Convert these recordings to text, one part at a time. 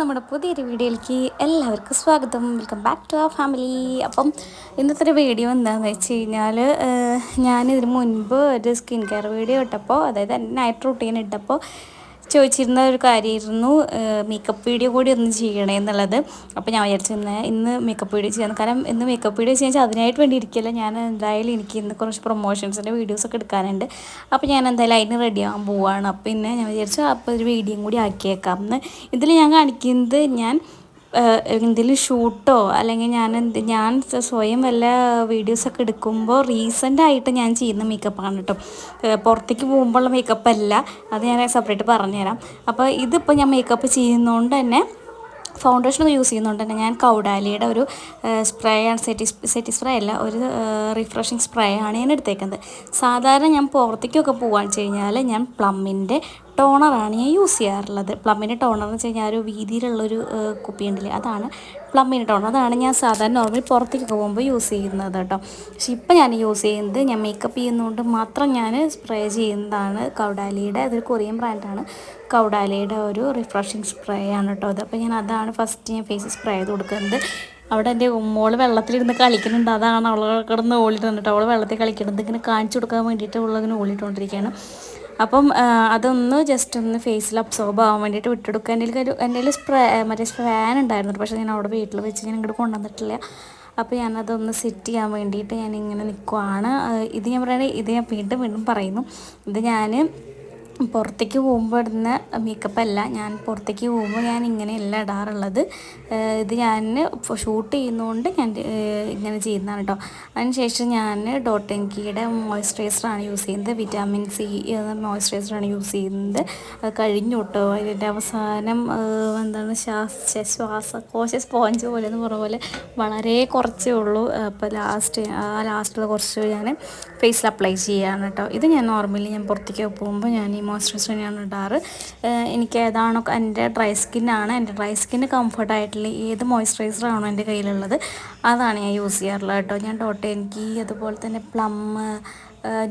നമ്മുടെ പുതിയൊരു വീഡിയോയിലേക്ക് എല്ലാവർക്കും സ്വാഗതം. വെൽക്കം ബാക്ക് ടു ആ ഫാമിലി അപ്പം ഇന്നത്തെ ഒരു വീഡിയോ എന്താണെന്ന് വെച്ച് കഴിഞ്ഞാൽ ഞാനിതിന് മുൻപ് ഒരു സ്കിൻ കെയർ വീഡിയോ ഇട്ടപ്പോൾ അതായത് നൈറ്റ് റൂട്ടീൻ ഇട്ടപ്പോൾ ചോദിച്ചിരുന്ന ഒരു കാര്യമായിരുന്നു മേക്കപ്പ് വീഡിയോ കൂടി ഒന്ന് ചെയ്യണേ എന്നുള്ളത്. അപ്പോൾ ഞാൻ വിചാരിച്ചു ഇന്ന് ഇന്ന് മേക്കപ്പ് വീഡിയോ ചെയ്യാൻ കാരണം ഇന്ന് മേക്കപ്പ് വീഡിയോ ചെയ്യാൻ അതിനായിട്ട് വേണ്ടി ഇരിക്കില്ല ഞാൻ എന്തായാലും എനിക്ക് ഇന്ന് കുറച്ച് പ്രൊമോഷൻസിന്റെ വീഡിയോസൊക്കെ എടുക്കാനുണ്ട്. അപ്പോൾ ഞാൻ എന്തായാലും അതിന് റെഡി ആകാൻ പോവുകയാണ് അപ്പോൾ പിന്നെ ഞാൻ വിചാരിച്ചു അപ്പോൾ ഒരു വീഡിയോയും കൂടി ആക്കിയേക്കാം. എന്ന് ഇതിൽ ഞാൻ കാണിക്കുന്നത് ഞാൻ എന്തെങ്കിലും ഷൂട്ടോ അല്ലെങ്കിൽ ഞാൻ എന്ത് ഞാൻ സ്വയം വല്ല വീഡിയോസൊക്കെ എടുക്കുമ്പോൾ റീസെന്റായിട്ട് ഞാൻ ചെയ്യുന്ന മേക്കപ്പാണ് കേട്ടോ പുറത്തേക്ക് പോകുമ്പോഴുള്ള മേക്കപ്പ് അല്ല. അത് ഞാൻ സെപ്പറേറ്റ് പറഞ്ഞുതരാം. അപ്പോൾ ഇതിപ്പോൾ ഞാൻ മേക്കപ്പ് ചെയ്യുന്നതുകൊണ്ട് തന്നെ ഫൗണ്ടേഷൻ യൂസ് ചെയ്യുന്നുണ്ട് തന്നെ ഞാൻ കൗഡാലിയുടെ ഒരു സ്പ്രേ ആണ് സെറ്റി സെറ്റി സ്പ്രേ അല്ല ഒരു റിഫ്രഷിങ് സ്പ്രേ ആണ് ഞാൻ എടുത്തേക്കുന്നത്. സാധാരണ ഞാൻ പുറത്തേക്കൊക്കെ പോകാന്ന് വെച്ച് കഴിഞ്ഞാൽ ഞാൻ പ്ലമ്മിന്റെ ടോണറാണ് ഞാൻ യൂസ് ചെയ്യാറുള്ളത്. പ്ലമ്മിന്റെ ടോണർ എന്ന് വെച്ച് കഴിഞ്ഞാൽ ഒരു വീതിയിലുള്ളൊരു കുപ്പി ഉണ്ടല്ലേ അതാണ് പ്ലമ്മിന്റെ ടോണർ. അതാണ് ഞാൻ സാധാരണ നോർമലി പുറത്തേക്കൊക്കെ പോകുമ്പോൾ യൂസ് ചെയ്യുന്നത് കേട്ടോ. പക്ഷെ ഇപ്പം ഞാൻ യൂസ് ചെയ്യുന്നത് ഞാൻ മേക്കപ്പ് ചെയ്യുന്നതുകൊണ്ട് മാത്രം ഞാൻ സ്പ്രേ ചെയ്യുന്നതാണ് കൗഡാലിയുടെ അതൊരു കൊറിയൻ ബ്രാൻഡാണ്. കൗഡാലിയുടെ ഒരു റിഫ്രഷിങ് സ്പ്രേ ആണ് കേട്ടോ അത്. അപ്പോൾ ഞാൻ അതാണ് ഫസ്റ്റ് ഞാൻ ഫേസ് സ്പ്രേ ചെയ്ത് കൊടുക്കുന്നത്. അവിടെ എന്റെ ഉമ്മോൾ വെള്ളത്തിലിരുന്ന് കളിക്കുന്നുണ്ട്. അതാണ് അവൾ കിടന്ന് ഓളിട്ടുണ്ട് അവൾ വെള്ളത്തിൽ കളിക്കുന്നത് ഇങ്ങനെ കാണിച്ചു കൊടുക്കാൻ വേണ്ടിയിട്ട് അവളിങ്ങനെ ഓളിട്ടുകൊണ്ടിരിക്കുകയാണ് അപ്പം അതൊന്ന് ജസ്റ്റ് ഒന്ന് ഫേസിൽ അബ്സോർബ് ആവാൻ വേണ്ടിയിട്ട് വിട്ടെടുക്കുക. എന്റെ ഒരു എന്റെ സ്പ്രേ മറ്റേ ഫാൻ ഉണ്ടായിരുന്നു. പക്ഷേ ഞാൻ അവിടെ വീട്ടിൽ വെച്ച് ഞാൻ ഇങ്ങോട്ട് കൊണ്ടുവന്നിട്ടില്ല അപ്പോൾ ഞാനതൊന്ന് സെറ്റ് ചെയ്യാൻ വേണ്ടിയിട്ട് ഞാനിങ്ങനെ നിൽക്കുവാണ് ഇത് ഞാൻ പറയുന്നത് ഇത് ഞാൻ വീണ്ടും വീണ്ടും പറയുന്നു. ഇത് ഞാൻ പുറത്തേക്ക് പോകുമ്പോൾ ഇടുന്ന അല്ല. ഞാൻ പുറത്തേക്ക് പോകുമ്പോൾ ഞാൻ ഇങ്ങനെയല്ല ഇടാറുള്ളത്. ഇത് ഞാൻ ഷൂട്ട് ചെയ്യുന്നതുകൊണ്ട് ഞാൻ ഇങ്ങനെ ചെയ്യുന്നതാണ് കേട്ടോ അതിനുശേഷം ഞാൻ ഡോട്ട് എൻകിയുടെ മോയ്സ്ചറൈസറാണ് യൂസ് ചെയ്യുന്നത്. വിറ്റാമിൻ സി മോയ്സ്ചറൈസറാണ് യൂസ് ചെയ്യുന്നത്. അത് കഴിഞ്ഞു കേട്ടോ അതിന്റെ അവസാനം എന്താണ് ശ്വാസ ശ്വാസകോശ സ്പോഞ്ച് പോലെ എന്ന് പറഞ്ഞ പോലെ വളരെ കുറച്ചേ ഉള്ളൂ. അപ്പോൾ ലാസ്റ്റ് ആ ലാസ്റ്റിൽ കുറച്ച് ഞാൻ ഫേസിൽ അപ്ലൈ ചെയ്യുകയാണ് കേട്ടോ ഇത് ഞാൻ നോർമലി ഞാൻ പുറത്തേക്ക് പോകുമ്പോൾ ഞാൻ ഈ മോയ്സ്ചറൈസർ തന്നെയാണ് ഇടാറ്. എനിക്ക് ഏതാണോ എന്റെ ഡ്രൈ സ്കിന്നാണ്. എന്റെ ഡ്രൈ സ്കിന്ന് കംഫർട്ടായിട്ടുള്ള ഏത് മോയ്സ്ചറൈസറാണോ എന്റെ കയ്യിലുള്ളത് അതാണ് ഞാൻ യൂസ് ചെയ്യാറുള്ളത് കേട്ടോ. ഞാൻ ഡോട്ട് എനിക്ക് അതുപോലെ തന്നെ പ്ലം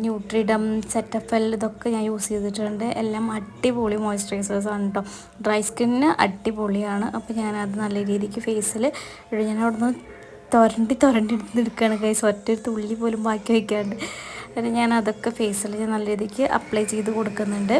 ന്യൂട്രിഡം സെറ്റഫൽ ഇതൊക്കെ ഞാൻ യൂസ് ചെയ്തിട്ടുണ്ട്. എല്ലാം അടിപൊളി മോയ്സ്ചറൈസേഴ്സാണ് കേട്ടോ. ഡ്രൈ സ്കിന്നിന് അടിപൊളിയാണ്. അപ്പോൾ ഞാനത് നല്ല രീതിക്ക് ഫേസിൽ ഞാൻ അവിടുന്ന് തൊരണ്ടി തൊരണ്ടി എടുക്കുകയാണ് കൈസ് ഒറ്റ തുള്ളി പോലും ബാക്കി വയ്ക്കാണ്ട്. എന്നിട്ട് ഞാൻ അതൊക്കെ ഫേസിൽ ഞാൻ നല്ല രീതിക്ക് അപ്ലൈ ചെയ്ത് കൊടുക്കുന്നുണ്ട്.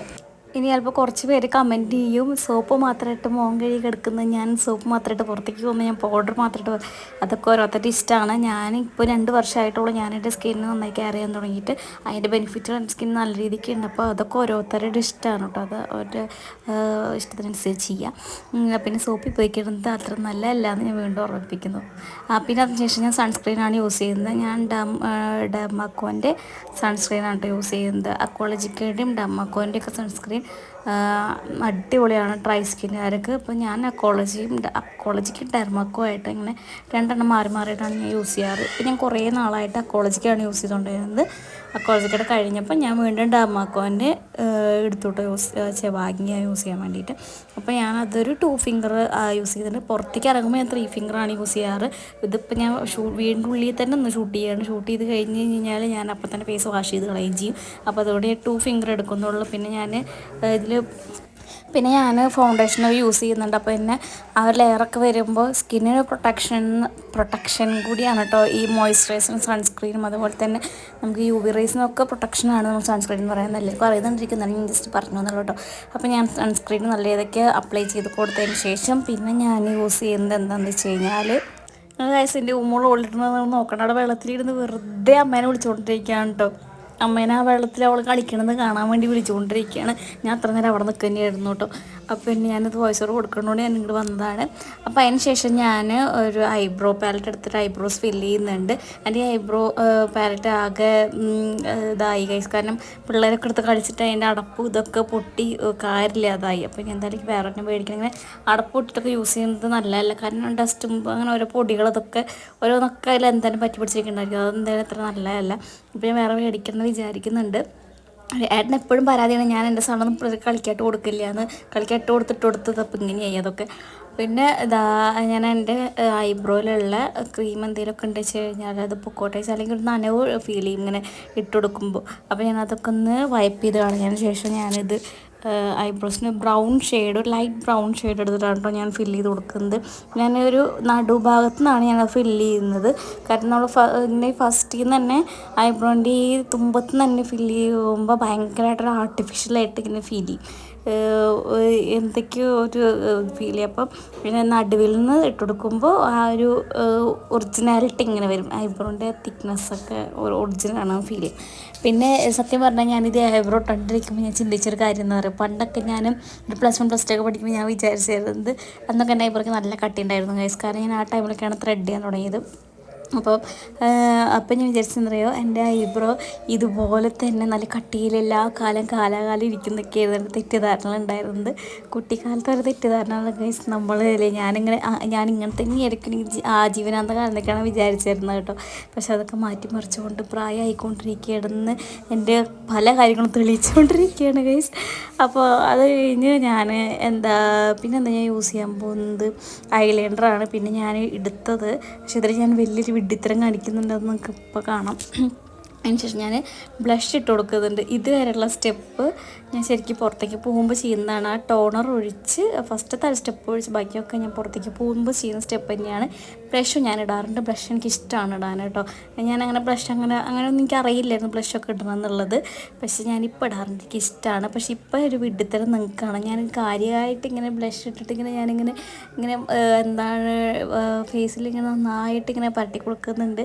ഇനി ചിലപ്പോൾ കുറച്ച് പേര് കമന്റ് ചെയ്യും. സോപ്പ് മാത്രമായിട്ട് മോൻ കഴുകി കിടക്കുന്നത് ഞാൻ. സോപ്പ് മാത്രമായിട്ട് പുറത്തേക്ക് പോകുമ്പോൾ ഞാൻ. പൗഡർ മാത്രമായിട്ട് അതൊക്കെ ഓരോരുത്തരുടെ ഇഷ്ടമാണ്. ഞാൻ ഇപ്പോൾ രണ്ട് വർഷമായിട്ടുള്ളൂ ഞാൻ എന്റെ സ്കിന്ന് നന്നായി കെയർ ചെയ്യാൻ തുടങ്ങിയിട്ട്. അതിന്റെ ബെനിഫിറ്റ് എന്റെ സ്കിൻ നല്ല രീതിക്ക് ഉണ്ട്. അപ്പോൾ അതൊക്കെ ഓരോരുത്തരുടെ ഇഷ്ടമാണ് കേട്ടോ. അത് അവരുടെ ഇഷ്ടത്തിനനുസരിച്ച് ചെയ്യാം. പിന്നെ സോപ്പ് പോയിക്കിടുന്നത് അത്ര നല്ലതല്ല എന്ന് ഞാൻ വീണ്ടും ഓർമ്മിപ്പിക്കുന്നു പിന്നെ അതിനുശേഷം ഞാൻ സൺസ്ക്രീനാണ് യൂസ് ചെയ്യുന്നത്. ഞാൻ ഡം ഡമാക്കോന്റെ സൺസ്ക്രീനാണ് യൂസ് ചെയ്യുന്നത്. അക്കോളജിക്കയുടെയും ഡമാക്കോന്റെ ഒക്കെ അടിപൊളിയാണ് ഡ്രൈ സ്കിന്നുകാർക്ക്. ഇപ്പോൾ ഞാൻ അക്കോളജിയും അക്കോളജിക്കും ഡെർമക്കോ ആയിട്ട് ഇങ്ങനെ രണ്ടെണ്ണം മാറി മാറിയിട്ടാണ് ഞാൻ യൂസ് ചെയ്യാറ്. ഇപ്പം ഞാൻ കുറേ നാളായിട്ട് അക്കോളജിക്കാണ് യൂസ് ചെയ്തുകൊണ്ടിരുന്നത്. അക്കോളജിക്കയുടെ കഴിഞ്ഞപ്പോൾ ഞാൻ വീണ്ടും ഡാമാക്കോന്റെ എടുത്തോട്ട് യൂസ് വാങ്ങിയ യൂസ് ചെയ്യാൻ വേണ്ടിയിട്ട്. അപ്പോൾ ഞാൻ അതൊരു ടു ഫിംഗർ യൂസ് ചെയ്തിട്ടുണ്ട്. പുറത്തേക്ക് ഇറങ്ങുമ്പോൾ ഞാൻ ത്രീ ഫിംഗറാണ് യൂസ് ചെയ്യാറ്. ഇതിപ്പോൾ ഞാൻ ഷൂ വീടിന്റെ ഉള്ളിൽ തന്നെ ഒന്ന് ഷൂട്ട് ചെയ്യാണ്. ഷൂട്ട് ചെയ്ത് കഴിഞ്ഞ് കഴിഞ്ഞാൽ ഞാൻ അപ്പം തന്നെ ഫേസ് വാഷ് ചെയ്ത് കളയുകയും ചെയ്യും. അപ്പോൾ അതോടെ ടു ഫിംഗർ എടുക്കുന്നുള്ളൂ. പിന്നെ ഞാൻ ഇതിൽ പിന്നെ ഞാൻ ഫൗണ്ടേഷൻ യൂസ് ചെയ്യുന്നുണ്ട്. അപ്പോൾ പിന്നെ ആ ലെയറൊക്കെ വരുമ്പോൾ സ്കിന്നിന് പ്രൊട്ടക്ഷൻ പ്രൊട്ടക്ഷൻ കൂടിയാണ് കേട്ടോ ഈ മോയ്സ്ചറൈസറും സൺസ്ക്രീനും അതുപോലെ തന്നെ നമുക്ക് യു വി റേസിനൊക്കെ പ്രൊട്ടക്ഷനാണ് നമ്മൾ സൺസ്ക്രീൻ എന്ന് പറയുന്നത്. എല്ലാവർക്കും അറിയുന്നുണ്ടിരിക്കുന്നതാണ് ഞാൻ ജസ്റ്റ് പറഞ്ഞു എന്നുള്ളൂ കേട്ടോ അപ്പോൾ ഞാൻ സൺസ്ക്രീൻ നല്ല ഇതൊക്കെ അപ്ലൈ ചെയ്ത് കൊടുത്തതിന് ശേഷം പിന്നെ ഞാൻ യൂസ് ചെയ്യുന്നത് എന്താണെന്ന് വെച്ച് കഴിഞ്ഞാൽ വയസ്സിന്റെ ഉമ്മോൾ ഓളിട്ടുന്നത് നോക്കണം അവിടെ വെള്ളത്തിലിരുന്ന് വെറുതെ അമ്മേനെ വിളിച്ചുകൊണ്ടിരിക്കുകയാണ് കേട്ടോ അമ്മേനെ ആ വെള്ളത്തിൽ അവൾ കളിക്കണമെന്ന് കാണാൻ വേണ്ടി വിളിച്ചുകൊണ്ടിരിക്കുകയാണ്. ഞാൻ അത്ര നേരം അവിടെ നിൽക്കുക തന്നെയായിരുന്നു കേട്ടോ. അപ്പോൾ പിന്നെ ഞാനത് വോയിസ് ഓവർ കൊടുക്കണോണ്ട് ഞാൻ ഇങ്ങോട്ട് വന്നതാണ്. അപ്പോൾ അതിന് ശേഷം ഞാൻ ഒരു ഐബ്രോ പാലറ്റ് എടുത്തിട്ട് ഐബ്രോസ് ഫില്ല് ചെയ്യുന്നുണ്ട്. എന്റെ ഐബ്രോ പാലറ്റ് ആകെ ഇതായി കൈസ് കാരണം പിള്ളേരൊക്കെ എടുത്ത് കളിച്ചിട്ട് അതിന്റെ അടപ്പ് ഇതൊക്കെ പൊട്ടി കാര്യമില്ലാതായി. അപ്പോൾ ഞാൻ എന്തായാലും വേറെ ഒന്നും മേടിക്കണം. ഇങ്ങനെ അടപ്പ് പൊട്ടിട്ടൊക്കെ യൂസ് ചെയ്യുന്നത് നല്ലതല്ല. കാരണം ഡസ്റ്റും അങ്ങനെ ഓരോ പൊടികളതൊക്കെ ഓരോന്നൊക്കെ അതിൽ എന്തായാലും പറ്റി പിടിച്ചിരിക്കുന്നുണ്ടായിരിക്കും അതെന്തായാലും അത്ര നല്ലതല്ല. അപ്പോൾ വേറെ മേടിക്കണം വിചാരിക്കുന്നുണ്ട്. ഏട്ടൻ എപ്പോഴും പരാതിയാണ് ഞാൻ എന്റെ സാധനം കളിക്കാട്ട് കൊടുക്കില്ല എന്ന് കളിക്കാട്ട് കൊടുത്തിട്ട് കൊടുത്തത് അപ്പം ഇങ്ങനെയായി അതൊക്കെ. പിന്നെ ഇതാ ഞാൻ എന്റെ ഐബ്രോയിലുള്ള ക്രീം എന്തെങ്കിലുമൊക്കെ ഉണ്ട് വെച്ച് കഴിഞ്ഞാൽ അത് പൊക്കോട്ടെ അല്ലെങ്കിൽ ഒരു നനവ് ഫീൽ ചെയ്യും ഇങ്ങനെ ഇട്ട് കൊടുക്കുമ്പോൾ അപ്പോൾ ഞാൻ അതൊക്കെ ഒന്ന് വൈപ്പ് ചെയ്ത് കളഞ്ഞതിന് ശേഷം ഞാനിത് ഐബ്രോസിന് ബ്രൗൺ ഷെയ്ഡ് ഒരു ലൈറ്റ് ബ്രൗൺ ഷെയ്ഡ് എടുത്തിട്ടാണ് കേട്ടോ ഞാൻ ഫില്ല് ചെയ്ത് കൊടുക്കുന്നത്. ഞാൻ ഒരു നടുഭാഗത്തു നിന്നാണ് ഞാൻ ഫില്ല് ചെയ്യുന്നത്. കാരണം നമ്മൾ ഇങ്ങനെ ഫസ്റ്റിൽ നിന്ന് തന്നെ ഐബ്രോന്റെ ഈ തുമ്പത്ത് നിന്ന് തന്നെ ഫില്ല് ചെയ്യുമ്പോൾ ഭയങ്കരമായിട്ടൊരു ആർട്ടിഫിഷ്യലായിട്ട് ഇങ്ങനെ ഫീൽ ചെയ്യും. എന്തൊക്കെയോ ഒരു ഫീൽ ചെയ്യും. അപ്പം പിന്നെ നടുവിൽ നിന്ന് ഇട്ട് കൊടുക്കുമ്പോൾ ആ ഒരു ഒറിജിനാലിറ്റി ഇങ്ങനെ വരും. ഐബ്രോന്റെ തിക്നെസ്സൊക്കെ ഒറിജിനലാണ് ഫീൽ ചെയ്യും പിന്നെ സത്യം പറഞ്ഞാൽ ഞാനിത് ഐബ്രോ ഇട്ടുകൊണ്ടിരിക്കുമ്പോൾ ഞാൻ ചിന്തിച്ചൊരു കാര്യം എന്ന് പറയുക പണ്ടൊക്കെ ഞാൻ ഒരു പ്ലസ് വൺ പ്ലസ് ടു ഒക്കെ പഠിക്കുമ്പോൾ ഞാൻ വിചാരിച്ചിരുന്നത് അന്നൊക്കെ എന്റെ ഐബ്രോക്ക് നല്ല കട്ടി ഉണ്ടായിരുന്നു ഗൈസ് കാരണം ഞാൻ ആ ടൈമിലൊക്കെയാണ് ത്രെഡ് ചെയ്യാൻ തുടങ്ങിയത്. അപ്പോൾ അപ്പം ഞാൻ വിചാരിച്ചെന്നറിയോ എന്റെ ഐബ്രോ ഇതുപോലെ തന്നെ നല്ല കട്ടിയിൽ എല്ലാ കാലം കാലാകാലം ഇരിക്കുന്നൊക്കെ ആയിരുന്നു തെറ്റിദ്ധാരണ ഉണ്ടായിരുന്നത്. കുട്ടിക്കാലത്ത് ഒരു തെറ്റിദ്ധാരണ ഗൈസ് നമ്മൾ ഞാനിങ്ങനെ ഞാൻ ഇങ്ങനെ തന്നെ ആയിരിക്കും ആജീവനാന്ത കാലത്തേക്കാണ് വിചാരിച്ചിരുന്നത് കേട്ടോ. പക്ഷെ അതൊക്കെ മാറ്റി മറിച്ചുകൊണ്ട് പ്രായമായിക്കൊണ്ടിരിക്കുകയാണെന്ന് എന്റെ പല കാര്യങ്ങളും തെളിയിച്ചുകൊണ്ടിരിക്കുകയാണ് ഗൈസ് അപ്പോൾ അത് കഴിഞ്ഞ് ഞാൻ എന്താ പിന്നെ എന്താ ഞാൻ യൂസ് ചെയ്യാൻ പോകുന്നത്? ഐലൈനറാണ് പിന്നെ ഞാൻ എടുത്തത്. പക്ഷെ ഇതിൽ ഞാൻ വലിയൊരു വിഡ്ഢിത്തരം കാണിക്കുന്നുണ്ടെന്ന് നമുക്ക് ഇപ്പോൾ കാണാം. അതിനുശേഷം ഞാൻ ബ്ലഷ് ഇട്ട് കൊടുക്കുന്നുണ്ട്. ഇതുവരെയുള്ള സ്റ്റെപ്പ് ഞാൻ ശരിക്കും പുറത്തേക്ക് പോകുമ്പോൾ ചെയ്യുന്നതാണ്. ആ ടോണർ ഒഴിച്ച് ഫസ്റ്റത്തെ ആ സ്റ്റെപ്പ് ഒഴിച്ച് ബാക്കിയൊക്കെ ഞാൻ പുറത്തേക്ക് പോകുമ്പോൾ ചെയ്യുന്ന സ്റ്റെപ്പ് തന്നെയാണ്. ബ്ലഷും ഞാൻ ഇടാറുണ്ട്. ബ്ലഷ് എനിക്ക് ഇഷ്ടമാണ് ഇടാൻ കേട്ടോ. ഞാൻ അങ്ങനെ ബ്ലഷ് അങ്ങനെ അങ്ങനെയൊന്നും എനിക്ക് അറിയില്ലായിരുന്നു ബ്ലഷൊക്കെ ഇടണം എന്നുള്ളത് പക്ഷേ ഞാനിപ്പോൾ ഇടാറുണ്ട്. എനിക്ക് ഇഷ്ടമാണ് പക്ഷേ ഇപ്പോൾ ഒരു വിഡിത്തരം നിങ്ങൾക്കാണ്. ഞാൻ കാര്യമായിട്ട് ഇങ്ങനെ ബ്ലഷ് ഇട്ടിട്ട് ഇങ്ങനെ ഞാനിങ്ങനെ ഇങ്ങനെ എന്താണ് ഫേസിൽ ഇങ്ങനെ നന്നായിട്ട് ഇങ്ങനെ പരട്ടി കൊടുക്കുന്നുണ്ട്.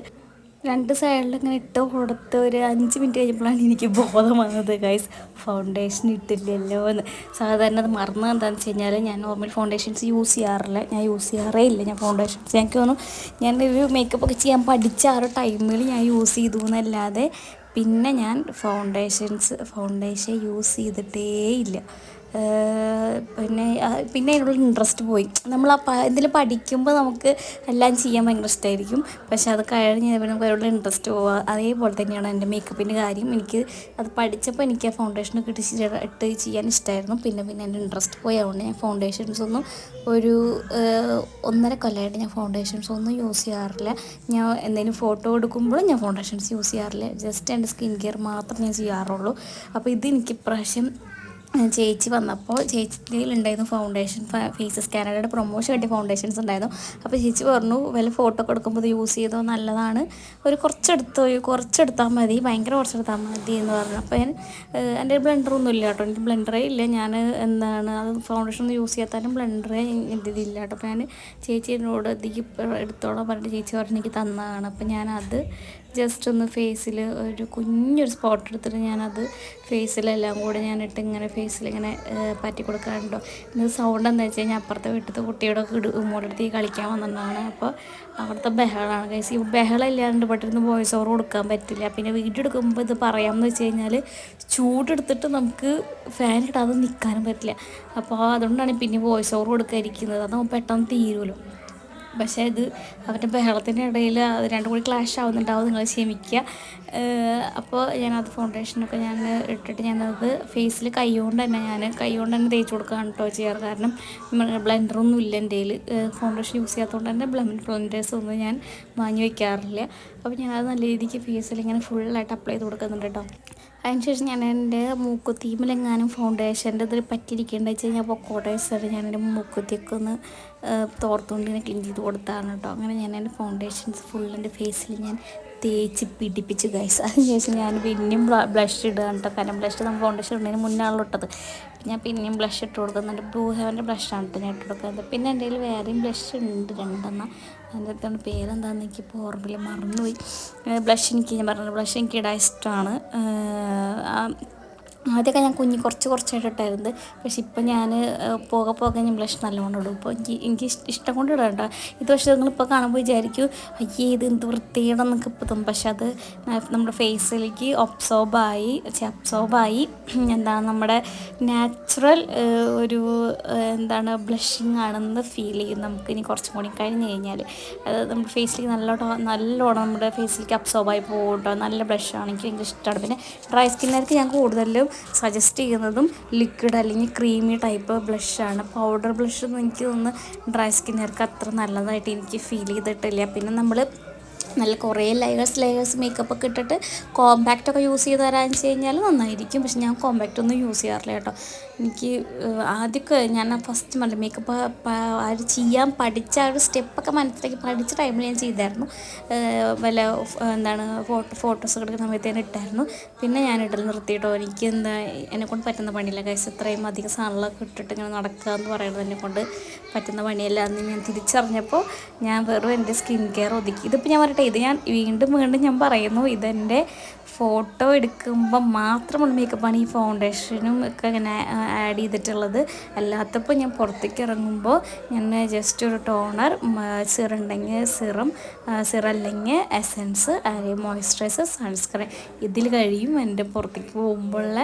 രണ്ട് സൈഡിൽ ഇങ്ങനെ ഇട്ട് കൊടുത്ത് ഒരു അഞ്ച് മിനിറ്റ് കഴിഞ്ഞപ്പോഴാണ് എനിക്ക് ബോധം വന്നത് ഗൈസ് ഫൗണ്ടേഷൻ ഇട്ടില്ലല്ലോ എന്ന്. സാധാരണ അത് മറന്നത് എന്താണെന്ന് വെച്ച് കഴിഞ്ഞാൽ ഞാൻ നോർമൽ ഫൗണ്ടേഷൻസ് യൂസ് ചെയ്യാറില്ല. ഞാൻ യൂസ് ചെയ്യാറേ ഇല്ല. ഞാൻ ഫൗണ്ടേഷൻസ് എനിക്ക് തോന്നുന്നു ഒരു മേക്കപ്പ് ഒക്കെ ചെയ്യാൻ പഠിച്ച ആ ഒരു ടൈമിൽ ഞാൻ യൂസ് ചെയ്തു എന്നല്ലാതെ പിന്നെ ഞാൻ ഫൗണ്ടേഷൻസ് ഫൗണ്ടേഷൻ യൂസ് ചെയ്തിട്ടേ ഇല്ല. പിന്നെ പിന്നെ അതിനുള്ള ഇൻട്രസ്റ്റ് പോയി. നമ്മൾ ആ ഇതിൽ പഠിക്കുമ്പോൾ നമുക്ക് എല്ലാം ചെയ്യാൻ ഭയങ്കര ഇഷ്ടമായിരിക്കും പക്ഷെ അത് കഴിഞ്ഞ് നമുക്ക് അതിനുള്ള ഇൻട്രസ്റ്റ് പോവുക അതേപോലെ തന്നെയാണ് എന്റെ മേക്കപ്പിന്റെ കാര്യം. എനിക്ക് അത് പഠിച്ചപ്പോൾ എനിക്ക് ആ ഫൗണ്ടേഷൻ ഒക്കെ ഇട്ട് ഇട്ട് ചെയ്യാൻ ഇഷ്ടമായിരുന്നു പിന്നെ പിന്നെ എന്റെ ഇൻട്രസ്റ്റ് പോയി. അതുകൊണ്ട് ഞാൻ ഫൗണ്ടേഷൻസ് ഒന്നും ഒരു ഒന്നര കൊല്ലമായിട്ട് ഞാൻ ഫൗണ്ടേഷൻസ് ഒന്നും യൂസ് ചെയ്യാറില്ല. ഞാൻ എന്തെങ്കിലും ഫോട്ടോ എടുക്കുമ്പോഴും ഞാൻ ഫൗണ്ടേഷൻസ് യൂസ് ചെയ്യാറില്ല. ജസ്റ്റ് എന്റെ സ്കിൻ കെയർ മാത്രം ഞാൻ ചെയ്യാറുള്ളൂ. അപ്പോൾ ഇത് എനിക്ക് ഇപ്രാവശ്യം ചേച്ചി വന്നപ്പോൾ ഉണ്ടായിരുന്നു ഫൗണ്ടേഷൻ ഫേസ് കാനഡയുടെ പ്രൊമോഷൻ കിട്ടിയ ഫൗണ്ടേഷൻസ് ഉണ്ടായിരുന്നു. അപ്പോൾ ചേച്ചി പറഞ്ഞു വല്ല ഫോട്ടോ കൊടുക്കുമ്പോൾ ഇത് യൂസ് ചെയ്തോ? നല്ലതാണ്. ഒരു കുറച്ചെടുത്തോ? കുറച്ചെടുത്താൽ മതി. ഭയങ്കര കുറച്ചെടുത്താൽ മതി എന്ന് പറഞ്ഞു. അപ്പോൾ ഞാൻ എന്റെ ബ്ലെൻഡറൊന്നും ഇല്ല കേട്ടോ. എനിക്ക് ബ്ലെൻഡറേ ഇല്ല. ഞാൻ എന്താണ് അത് ഫൗണ്ടേഷൻ ഒന്നും യൂസ് ചെയ്യാത്താലും ബ്ലെൻഡറേ ഇതില്ല കേട്ടോ. അപ്പോൾ ഞാൻ ചേച്ചി എന്നോട് ഇതിക്ക് എടുത്തോളാം പറഞ്ഞിട്ട് ചേച്ചി പറഞ്ഞു എനിക്ക് തന്നതാണ്. അപ്പോൾ ഞാനത് ജസ്റ്റ് ഒന്ന് ഫേസിൽ ഒരു കുഞ്ഞൊരു സ്പോട്ട് എടുത്തിട്ട് ഞാനത് ഫേസിലെല്ലാം കൂടെ ഞാനിട്ട് ഇങ്ങനെ ഫേസിൽ ഇങ്ങനെ പറ്റി കൊടുക്കാറുണ്ടോ? ഇത് സൗണ്ട് എന്താ വെച്ച് കഴിഞ്ഞാൽ അപ്പുറത്തെ വീട്ടിലത്തെ കുട്ടിയോടൊക്കെ ഇട് ഉമ്മോടടുത്ത് കളിക്കാൻ വന്നിട്ടുണ്ടാണ് അപ്പോൾ അവിടുത്തെ ബഹളമാണ് കഴിച്ച് ഈ ബഹളം ഇല്ലാണ്ട് പെട്ടെന്ന് വോയിസ് ഓവർ കൊടുക്കാൻ പറ്റില്ല. പിന്നെ വീഡിയോ എടുക്കുമ്പോൾ ഇത് പറയാമെന്ന് വെച്ച് കഴിഞ്ഞാൽ ചൂടെടുത്തിട്ട് നമുക്ക് ഫാൻ ഇടാതെ നിൽക്കാനും പറ്റില്ല. അപ്പോൾ അതുകൊണ്ടാണ് പിന്നെ വോയിസ് ഓവർ കൊടുക്കാതിരിക്കുന്നത്. അതാകുമ്പോൾ പെട്ടെന്ന് തീരുമല്ലോ പക്ഷേ ഇത് അവരുടെ ബഹളത്തിന്റെ ഇടയിൽ അത് രണ്ടും കൂടി ക്ലാഷ് ആവുന്നുണ്ടാവും നിങ്ങൾ ക്ഷമിക്കുക. അപ്പോൾ ഞാനത് ഫൗണ്ടേഷനൊക്കെ ഞാൻ ഇട്ടിട്ട് ഞാനത് ഫേസിൽ കൈ കൊണ്ട് തന്നെ ഞാൻ കൈ കൊണ്ട് തന്നെ തേച്ച് കൊടുക്കുകയാണ് കേട്ടോ ചെയ്യാറ്. കാരണം ബ്ലെൻഡറൊന്നും ഇല്ല എന്റെ ഫൗണ്ടേഷൻ യൂസ് ചെയ്യാത്തതുകൊണ്ട് തന്നെ ബ്ലെൻഡേഴ്സ് ഒന്നും ഞാൻ വാങ്ങി വയ്ക്കാറില്ല അപ്പോൾ ഞാനത് നല്ല രീതിക്ക് ഫേസിൽ ഇങ്ങനെ ഫുള്ളായിട്ട് അപ്ലൈ ചെയ്ത് കൊടുക്കുന്നുണ്ട് കേട്ടോ അതിനുശേഷം ഞാൻ എന്റെ മൂക്കുത്തിയുമിലെങ്ങാനും ഫൗണ്ടേഷന്റെ ഇതിൽ പറ്റിയിരിക്കേണ്ടത് വെച്ച് കഴിഞ്ഞാൽ പൊക്കോട്ടെ വെച്ചിട്ട് ഞാൻ എന്റെ മൂക്കുത്തിയൊക്കെ ഒന്ന് തോർത്തുകൊണ്ട് ഇങ്ങനെ ക്ലീൻ ചെയ്ത് കൊടുത്താണ് കേട്ടോ. അങ്ങനെ ഞാൻ എന്റെ ഫൗണ്ടേഷൻസ് ഫുൾ എന്റെ ഫേസിൽ ഞാൻ തേച്ച് പിടിപ്പിച്ച് ഗൈസ് അതിനുശേഷം ഞാൻ പിന്നെയും ബ്ലഷ് ഇടുക കേട്ടോ. കാരണം ബ്ലഷ് നമ്മൾ ഫൗണ്ടേഷൻ ഇടുന്നതിന് മുന്നാണല്ലോ ഇട്ടത്. ഞാൻ പിന്നെയും ബ്ലഷ് ഇട്ട് കൊടുക്കുന്നുണ്ട് ബ്ലൂ ഹെവന്റെ ബ്ലഷാണ് കേട്ടോ ഞാൻ ഇട്ട് കൊടുക്കുന്നത്. പിന്നെ എന്റെ കയ്യിൽ വേറെയും ബ്ലഷ് ഉണ്ട് രണ്ടെണ്ണം. അതിന്റെ അടുത്താണ് എനിക്ക് ഇപ്പോൾ ഓർമ്മയിൽ മറന്നുപോയി. ബ്ലഷ് എനിക്ക് ഞാൻ പറഞ്ഞത് ബ്ലഷ് എനിക്ക് ഇടാൻ ഇഷ്ടമാണ് ആദ്യമൊക്കെ ഞാൻ കുഞ്ഞ് കുറച്ച് കുറച്ചായിട്ട് ഇട്ടായിരുന്നു. പക്ഷെ ഇപ്പം ഞാൻ പോകെ പോകെ ഞാൻ ബ്ലഷ് നല്ലോണം ഇടും. ഇപ്പോൾ എനിക്ക് എനിക്ക് ഇഷ്ടം കൊണ്ട് ഇടണ്ട ഇത് പക്ഷേ നിങ്ങളിപ്പോൾ കാണുമ്പോൾ വിചാരിക്കും അയ്യേ ഇത് എന്ത് വൃത്തിയിടം ഇപ്പോൾ തോന്നും. പക്ഷെ അത് നമ്മുടെ ഫേസിലേക്ക് ഒബ്സോർബായി അബ്സോർബായി എന്താണ് നമ്മുടെ നാച്ചുറൽ ഒരു എന്താണ് ബ്ലഷിങ് ആണെന്ന് ഫീൽ ചെയ്യും. നമുക്ക് ഇനി കുറച്ചും കൂടി കഴിഞ്ഞ് കഴിഞ്ഞാൽ അത് നമ്മുടെ ഫേസിലേക്ക് നല്ലോണം നല്ലോണം നമ്മുടെ ഫേസിലേക്ക് അബ്സോർബായി പോകും നല്ല ബ്ലഷാണെങ്കിൽ എനിക്ക് ഇഷ്ടമാണ്. പിന്നെ ഡ്രൈ സ്കിന്നുകാർക്ക് ഞാൻ കൂടുതലും സജസ്റ്റ് ചെയ്യുന്നതും ലിക്വിഡ് അല്ലെങ്കിൽ ക്രീമി ടൈപ്പ് ബ്ലഷാണ് പൗഡർ ബ്ലഷ് ഒന്നും എനിക്ക് തോന്നുന്നു ഡ്രൈ സ്കിന്നുകാർക്ക് അത്ര നല്ലതായിട്ട് എനിക്ക് ഫീൽ ചെയ്തിട്ടില്ല. പിന്നെ നമ്മൾ നല്ല കുറേ ലെയേഴ്സ് ലെയേഴ്സ് മേക്കപ്പ് ഒക്കെ ഇട്ടിട്ട് കോമ്പാക്റ്റ് ഒക്കെ യൂസ് ചെയ്ത് തരാമെന്ന് വെച്ച് കഴിഞ്ഞാൽ നന്നായിരിക്കും. പക്ഷെ ഞാൻ കോമ്പാക്റ്റ് ഒന്നും യൂസ് ചെയ്യാറില്ല കേട്ടോ. എനിക്ക് ആദ്യമൊക്കെ ഞാൻ ഫസ്റ്റ് മറ്റേ മേക്കപ്പ് അത് ചെയ്യാൻ പഠിച്ച ആ ഒരു സ്റ്റെപ്പൊക്കെ മനസ്സിലാക്കി പഠിച്ച ടൈമിൽ ഞാൻ ചെയ്തായിരുന്നു. വല്ല എന്താണ് ഫോട്ടോ ഫോട്ടോസ് എടുക്കുന്ന സമയത്ത് ഞാൻ ഇട്ടായിരുന്നു. പിന്നെ ഞാൻ ഇടൽ നിർത്തിയിട്ടോ എനിക്ക് എന്താ എന്നെക്കൊണ്ട് പറ്റുന്ന പണിയില്ല കഴിച്ച് ഇത്രയും അധികം സാധനങ്ങളൊക്കെ ഇട്ടിട്ട് ഇങ്ങനെ നടക്കുക എന്ന് പറയുന്നത് എന്നെക്കൊണ്ട് പറ്റുന്ന പണിയല്ല എന്ന് ഞാൻ തിരിച്ചറിഞ്ഞപ്പോൾ ഞാൻ വെറും എന്റെ സ്കിൻ കെയർ ഒതുക്കി. ഇതിപ്പോൾ ഞാൻ പറയട്ടെ ഇത് ഞാൻ വീണ്ടും വീണ്ടും ഞാൻ പറയുന്നു ഇതെന്റെ ഫോട്ടോ എടുക്കുമ്പോൾ മാത്രമുള്ള മേക്കപ്പാണ് ഈ ഫൗണ്ടേഷനും ഒക്കെ ഇങ്ങനെ ആഡ് ചെയ്തിട്ടുള്ളത്. അല്ലാത്തപ്പോൾ ഞാൻ പുറത്തേക്ക് ഇറങ്ങുമ്പോൾ ഞാൻ ജസ്റ്റ് ഒരു ടോണർ സിറം സിറം സിറല്ലെങ്കിൽ എസൻസ് അല്ലെങ്കിൽ മോയ്സ്ചറൈസർ സൺസ്ക്രീൻ ഇതിൽ കഴിയും എന്റെ പുറത്തേക്ക് പോകുമ്പോഴുള്ള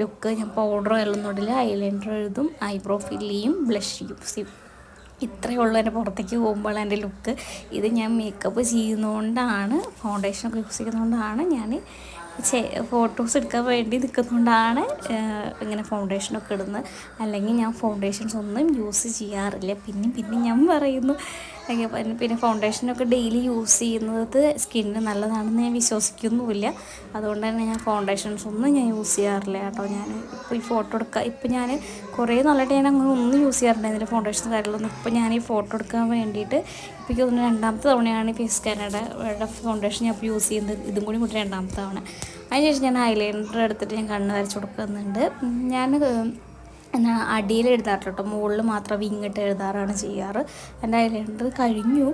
ലുക്ക് ഞാൻ പൗഡർ തൊടില്ല ഐലൈനർ എഴുതും ഐബ്രോ ഫിൽ ചെയ്യും ബ്ലഷ് ചെയ്യും. ഇത്രയേ ഉള്ളൂ എന്റെ പുറത്തേക്ക് പോകുമ്പോൾ എന്റെ ലുക്ക് ഇത് ഞാൻ മേക്കപ്പ് ചെയ്യുന്നതുകൊണ്ടാണ് ഫൗണ്ടേഷനൊക്കെ യൂസ് ചെയ്യുന്നതുകൊണ്ടാണ് ഞാൻ ഫോട്ടോസ് എടുക്കാൻ വേണ്ടി നിൽക്കുന്നതുകൊണ്ടാണ് ഇങ്ങനെ ഫൗണ്ടേഷനൊക്കെ ഇടുന്നത്. അല്ലെങ്കിൽ ഞാൻ ഫൗണ്ടേഷൻസ് ഒന്നും യൂസ് ചെയ്യാറില്ല. പിന്നെയും പിന്നെ ഞാൻ പറയുന്നു പിന്നെ ഫൗണ്ടേഷനൊക്കെ ഡെയിലി യൂസ് ചെയ്യുന്നത് സ്കിന്നിന് നല്ലതാണെന്ന് ഞാൻ വിശ്വസിക്കുന്നുമില്ല. അതുകൊണ്ട് തന്നെ ഞാൻ ഫൗണ്ടേഷൻസ് ഒന്നും ഞാൻ യൂസ് ചെയ്യാറില്ല കേട്ടോ. ഞാൻ ഇപ്പോൾ ഈ ഫോട്ടോ എടുക്കുക ഇപ്പോൾ ഞാൻ കുറേ നാളായിട്ട് ഞാൻ അങ്ങനെ ഒന്നും യൂസ് ചെയ്യാറുണ്ടായിരുന്നില്ല ഫൗണ്ടേഷൻ കാര്യങ്ങളൊന്നും. ഇപ്പോൾ ഞാൻ ഈ ഫോട്ടോ എടുക്കാൻ വേണ്ടിയിട്ട് ഇപ്പോൾ ഒന്ന് രണ്ടാമത്തെ തവണയാണ് ഫേസ് കാനഡയുടെ ഫൗണ്ടേഷൻ ഞാൻ ഇപ്പോൾ യൂസ് ചെയ്യുന്നത്. ഇതും കൂടി കൂട്ടി രണ്ടാമത്തെ തവണ. അതിനുശേഷം ഞാൻ ഐലൈനർ എടുത്തിട്ട് ഞാൻ കണ്ണ് വരച്ച് കൊടുക്കുന്നുണ്ട്. ഞാൻ എന്നാ അടിയിൽ എഴുതാറില്ല കേട്ടോ. മുകളിൽ മാത്രം വിങ്ങിട്ട് എഴുതാറാണ് ചെയ്യാറ്. എന്റെ ഐലൈനർ കഴിഞ്ഞു.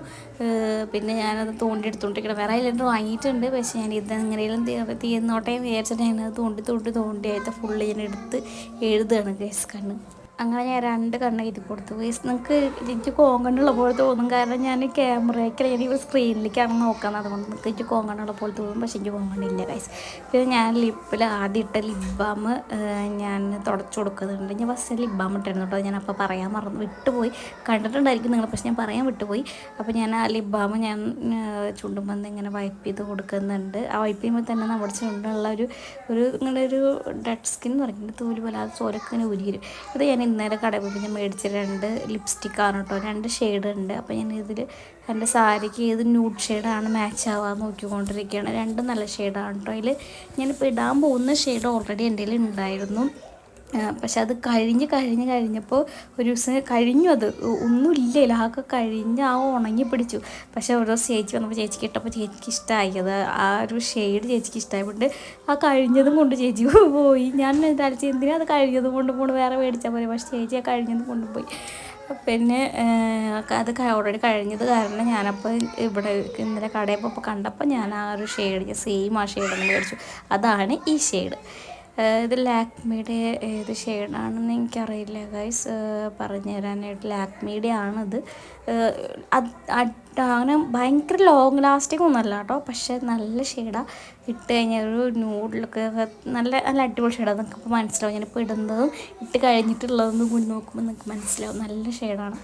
പിന്നെ ഞാനത് തോണ്ടി എടുത്തുകൊണ്ടിരിക്കണം. വേറെ ഐലൈനർ വാങ്ങിയിട്ടുണ്ട്. പക്ഷേ ഞാൻ ഇത് എങ്ങനെയും തീർന്നോട്ടെ വിചാരിച്ചിട്ട് ഞാനത് തോണ്ടി തോണ്ടി തോണ്ടി ആയിട്ട് ഫുള്ള് ഞാൻ എടുത്ത് എഴുതുകയാണ് കേസ് കണ്ണ്. അങ്ങനെ ഞാൻ രണ്ട് കണ്ണ് എഴുതി കൊടുത്തു. നിങ്ങൾക്ക് എനിക്ക് കോങ്കണ്ണുള്ള പോലെ തോന്നും. കാരണം ഞാൻ ക്യാമറയ്ക്ക് ഈ സ്ക്രീനിലേക്കാണ് നോക്കുന്നത്. അതുകൊണ്ട് നിങ്ങൾക്ക് എനിക്ക് കോങ്കണ്ണുള്ള പോലെ തോന്നും. പക്ഷേ എനിക്ക് കോങ്കണ്ണില്ല കൈസ് പിന്നെ ഞാൻ ലിപ്പിൽ ആദ്യം ഇട്ട ലിപ് ഞാൻ തുടച്ചു കൊടുക്കുന്നുണ്ട്. ഞാൻ ഫസ്റ്റ് ലിപ് ബാം കേട്ടോ ഞാൻ അപ്പോൾ പറയാൻ മറന്നു. വിട്ടുപോയി. കണ്ടിട്ടുണ്ടായിരിക്കും നിങ്ങൾ പക്ഷെ ഞാൻ പറയാൻ വിട്ടുപോയി. അപ്പോൾ ഞാൻ ആ ലിപ് ഞാൻ ചുണ്ടുമ്പന്ന് ഇങ്ങനെ വൈപ്പ് ചെയ്ത് കൊടുക്കുന്നുണ്ട്. ആ വൈപ്പ് ചെയ്യുമ്പോൾ തന്നെ നമ്മുടെ ചുണ്ടുള്ള ഒരു ഒരു ഇങ്ങനെ ഒരു ഡെഡ് സ്കിൻ എന്ന് പറയുന്നത് തോൽ പോലെ ആ ചോരക്കിങ്ങനെ അത് ഇത് ഞാൻ ഇന്നലെ കടയിൽ പോയി ഞാൻ മേടിച്ച രണ്ട് ലിപ്സ്റ്റിക്കാണ് കേട്ടോ രണ്ട് ഷെയ്ഡ് ഉണ്ട്. അപ്പോൾ ഞാൻ ഇതിൽ എന്റെ സാരിക്ക് ഏത് ന്യൂഡ് ഷെയ്ഡാണ് മാച്ച് ആവാൻ നോക്കിക്കൊണ്ടിരിക്കുകയാണ്. രണ്ടും നല്ല ഷെയ്ഡാണ് കേട്ടോ അതിൽ ഞാനിപ്പോൾ ഇടാൻ പോകുന്ന ഷെയ്ഡ് ഓൾറെഡി എന്റെ ഉണ്ടായിരുന്നു പക്ഷെ അത് കഴിഞ്ഞ് കഴിഞ്ഞ് കഴിഞ്ഞപ്പോൾ ഒരു ദിവസം കഴിഞ്ഞു അത്. ഒന്നുമില്ല. ലാക്ക് കഴിഞ്ഞ് ആ ഉണങ്ങി പിടിച്ചു. പക്ഷെ ഓരോ ചേച്ചി വന്നപ്പോൾ ചേച്ചിക്ക് ഇട്ടപ്പോൾ ചേച്ചിക്ക് ഇഷ്ടമായി. അത് ആ ഒരു ഷെയ്ഡ് ചേച്ചിക്ക് ഇഷ്ടമായതുകൊണ്ട് ആ കഴിഞ്ഞതും കൊണ്ട് ചേച്ചി പോയി. ഞാൻ വിചാരിച്ചു എന്തിനാ അത് കഴിഞ്ഞതും കൊണ്ട് പോണ് വേറെ മേടിച്ചാൽ പോലെ പക്ഷെ ചേച്ചി ആ കഴിഞ്ഞതും കൊണ്ടുപോയി പിന്നെ അത് ഓൾറെഡി കഴിഞ്ഞത് കാരണം ഞാനപ്പോൾ ഇവിടെ ഇന്നലെ കടയിൽ കണ്ടപ്പോൾ ഞാൻ ആ ഒരു ഷെയ്ഡ് സെയിം ആ ഷെയ്ഡ് മേടിച്ചു. അതാണ് ഈ ഷെയ്ഡ് ഇത് ലാക്മിയുടെ ഏത് ഷെയ്ഡാണെന്ന് എനിക്കറിയില്ല ഗൈസ് പറഞ്ഞു തരാനായിട്ട് ലാക്മിയുടെ ആണിത് അങ്ങനെ ഭയങ്കര ലോങ് ലാസ്റ്റിംഗ് ഒന്നുമല്ല കേട്ടോ പക്ഷേ നല്ല ഷെയ്ഡാണ് ഇട്ട് കഴിഞ്ഞാൽ ഒരു നൂഡിലൊക്കെ നല്ല നല്ല അടിപൊളി ഷെയ്ഡാണ് നിങ്ങൾക്ക് ഇപ്പോൾ മനസ്സിലാവും. ഞാനിപ്പോൾ ഇടുന്നതും ഇട്ട് കഴിഞ്ഞിട്ടുള്ളതെന്ന് കൊണ്ട് നോക്കുമ്പോൾ നിങ്ങൾക്ക് മനസ്സിലാവും. നല്ല ഷെയ്ഡാണ്.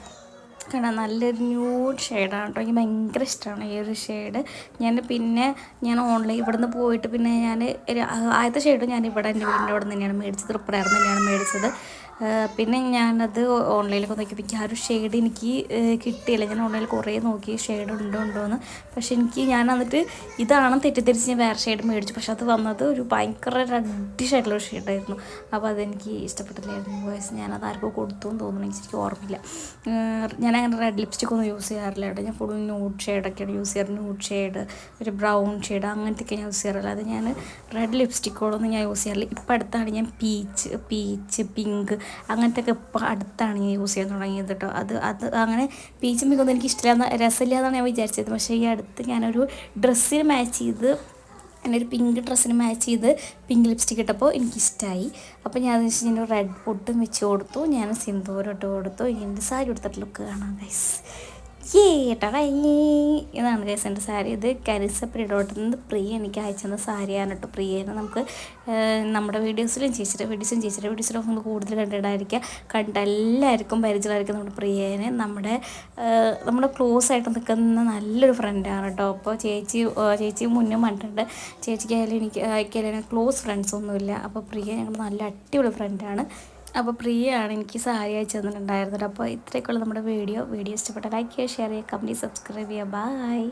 കണ്ട നല്ലൊരു ന്യൂഡ് ഷെയ്ഡാണ് കേട്ടോ. എനിക്ക് ഭയങ്കര ഇഷ്ടമാണ് ഈ ഒരു ഷെയ്ഡ് ഞാൻ പിന്നെ ഞാൻ ഓൺലൈൻ ഇവിടെ നിന്ന് പോയിട്ട് പിന്നെ ഞാൻ ആദ്യത്തെ ഷെയ്ഡ് ഞാൻ ഇവിടെ എന്റെ വീടിന്റെ അവിടെ നിന്ന് തന്നെയാണ് മേടിച്ചത്. റിപ്പയർ തന്നെയാണ് മേടിച്ചത്. പിന്നെ ഞാനത് ഓൺലൈനിലൊക്കെ നോക്കിയപ്പോൾ എനിക്ക് ആ ഒരു ഷെയ്ഡ് എനിക്ക് കിട്ടിയില്ല. ഞാൻ ഓൺലൈനിൽ കുറേ നോക്കി. ഷെയ്ഡ് ഉണ്ടോ ഉണ്ടോ എന്ന്. പക്ഷെ എനിക്ക് ഞാൻ എന്നിട്ട് ഇതാണെന്ന് തെറ്റിദ്ധരിച്ച് ഞാൻ വേറെ ഷെയ്ഡ് മേടിച്ചു. പക്ഷെ അത് വന്നത് ഒരു ഭയങ്കര റെഡിഷ് ഒരു ഷെയ്ഡായിരുന്നു അപ്പോൾ അതെനിക്ക് ഇഷ്ടപ്പെട്ടില്ലായിരുന്നു. വോയിസ് ഞാനത് ആർക്കും കൊടുത്തു എന്ന് തോന്നുന്നു. എനിക്ക് ഓർമ്മയില്ല. ഞാൻ അങ്ങനെ റെഡ് ലിപ്സ്റ്റിക് ഒന്നും യൂസ് ചെയ്യാറില്ല കേട്ടോ. ഞാൻ ഫുൾ ന്യൂഡ് ഷെയ്ഡൊക്കെയാണ് യൂസ് ചെയ്യാറ്. ന്യൂഡ് ഷെയ്ഡ് ഒരു ബ്രൗൺ ഷെയ്ഡ് അങ്ങനത്തെയൊക്കെ ഞാൻ യൂസ് ചെയ്യാറില്ല. അത് ഞാൻ റെഡ് ലിപ്സ്റ്റിക്കുകളൊന്നും ഞാൻ യൂസ് ചെയ്യാറില്ല. ഇപ്പം അടുത്താണ് ഞാൻ പീച്ച് പീച്ച് പിങ്ക് അങ്ങനത്തെ ഒക്കെ ഇപ്പോൾ അടുത്താണ് ഞാൻ യൂസ് ചെയ്യാൻ തുടങ്ങിയത് കേട്ടോ അത് അത് അങ്ങനെ പീച്ചും പിങ്കൊന്നും എനിക്ക് ഇഷ്ടമില്ല രസമില്ല എന്നാണ് ഞാൻ വിചാരിച്ചത്. പക്ഷേ ഈ അടുത്ത് ഞാനൊരു ഡ്രസ്സിന് മാച്ച് ചെയ്ത് എന്റെ ഒരു പിങ്ക് ഡ്രസ്സിന് മാച്ച് ചെയ്ത് പിങ്ക് ലിപ്സ്റ്റിക് ഇട്ടപ്പോൾ എനിക്കിഷ്ടമായി അപ്പോൾ ഞാൻ വെച്ച് ഞാൻ റെഡ് പൊട്ടും വെച്ച് കൊടുത്തു. ഞാൻ സിന്ദൂരം ഇട്ട് കൊടുത്തു. എന്റെ സാരി കൊടുത്തിട്ട് ലുക്ക് കാണാം ഗൈസ് ഏട്ടടേ ഇതാണ് കേസ് എന്റെ സാരി. ഇത് കരിസ പ്രിഡോട്ടിൽ പ്രിയ എനിക്ക് അയച്ചെന്ന സാരിയാണ് കേട്ടോ. പ്രിയേനെ നമുക്ക് നമ്മുടെ വീഡിയോസിലും ചേച്ചിയുടെ വീഡിയോസിലും ചേച്ചിയുടെ വീഡിയോസിലും നമുക്ക് കൂടുതൽ കണ്ടിടായിരിക്കുക കണ്ട എല്ലാവർക്കും പരിചയമായിരിക്കും നമ്മുടെ പ്രിയേനെ. നമ്മുടെ നമ്മുടെ ക്ലോസ് ആയിട്ട് നിൽക്കുന്ന നല്ലൊരു ഫ്രണ്ടാണ് കേട്ടോ. അപ്പോൾ ചേച്ചി ചേച്ചി മുന്നേ പറഞ്ഞിട്ടുണ്ട് ചേച്ചിക്കായാലും എനിക്ക് ക്ലോസ് ഫ്രണ്ട്സ് ഒന്നുമില്ല. അപ്പോൾ പ്രിയ ഞങ്ങൾ നല്ല അടിപൊളി ഫ്രണ്ടാണ് അപ്പോൾ പ്രിയയാണ് എനിക്ക് സാരി അയച്ചു തന്നിട്ടുണ്ടായിരുന്നത്. അപ്പോൾ ഇത്രയൊക്കെയുള്ള നമ്മുടെ വീഡിയോ. വീഡിയോ ഇഷ്ടപ്പെട്ട ലൈക്ക് ചെയ്യുക ഷെയർ ചെയ്യുക കമ്പനി സബ്സ്ക്രൈബ് ചെയ്യുക. ബായ്